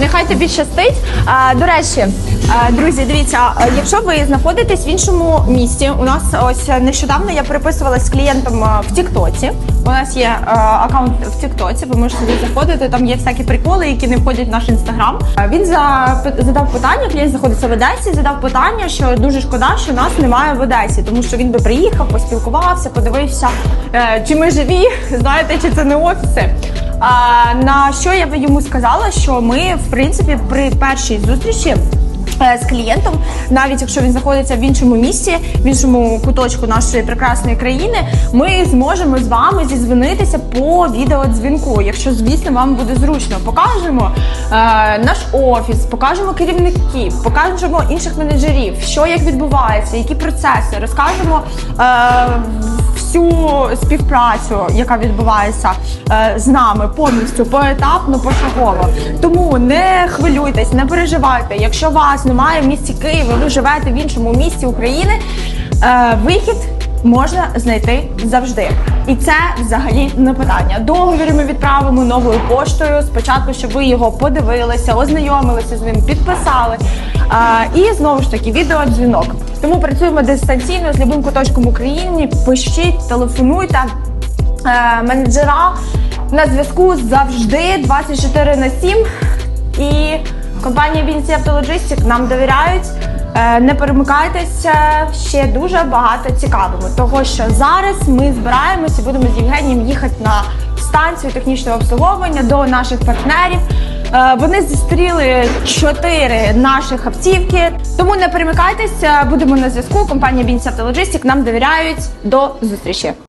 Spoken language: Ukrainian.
Нехай тобі щастить. А, до речі, а, друзі, дивіться, а, якщо ви знаходитесь в іншому місті, у нас ось нещодавно я переписувалася з клієнтом в Тіктоці. У нас є а, аккаунт в Тіктоці, ви можете туди заходити. Там є всякі приколи, які не входять в наш інстаграм. Він за, задав питання. Клієнт знаходиться в Одесі. Задав питання, що дуже шкода, що нас немає в Одесі, тому що він би приїхав, поспілкувався, подивився, е, чи ми живі, знаєте, чи це не офіси. А, на що я би йому сказала, що ми, в принципі, при першій зустрічі. е, З клієнтом, навіть якщо він знаходиться в іншому місті, в іншому куточку нашої прекрасної країни, ми зможемо з вами зізвонитися по відеодзвінку, якщо звісно вам буде зручно. Покажемо е, наш офіс, покажемо керівників, покажемо інших менеджерів, що як відбувається, які процеси, розкажемо е, співпрацю, яка відбувається е, з нами повністю поетапно, пошагово. Тому не хвилюйтесь, не переживайте. Якщо вас немає в місті Києва, ви живете в іншому місті України. е, Вихід можна знайти завжди. І це взагалі не питання. Договір ми відправимо новою поштою. Спочатку, щоб ви його подивилися, ознайомилися з ним, підписали. А, і знову ж таки відеодзвінок. Тому працюємо дистанційно з любим куточком України. Пишіть, телефонуйте. Е, менеджера на зв'язку завжди 24 на 7. І компанія Vinci Автологистик нам довіряють. Е, Не перемикайтеся ще дуже багато цікавого. Того що зараз ми збираємося будемо з Євгенієм їхати на станцію технічного обслуговування до наших партнерів. Е, Вони зустріли чотири наших автівки. Тому не перемикайтеся, будемо на зв'язку. Компанія Vinci Автологистик нам довіряють. До зустрічі.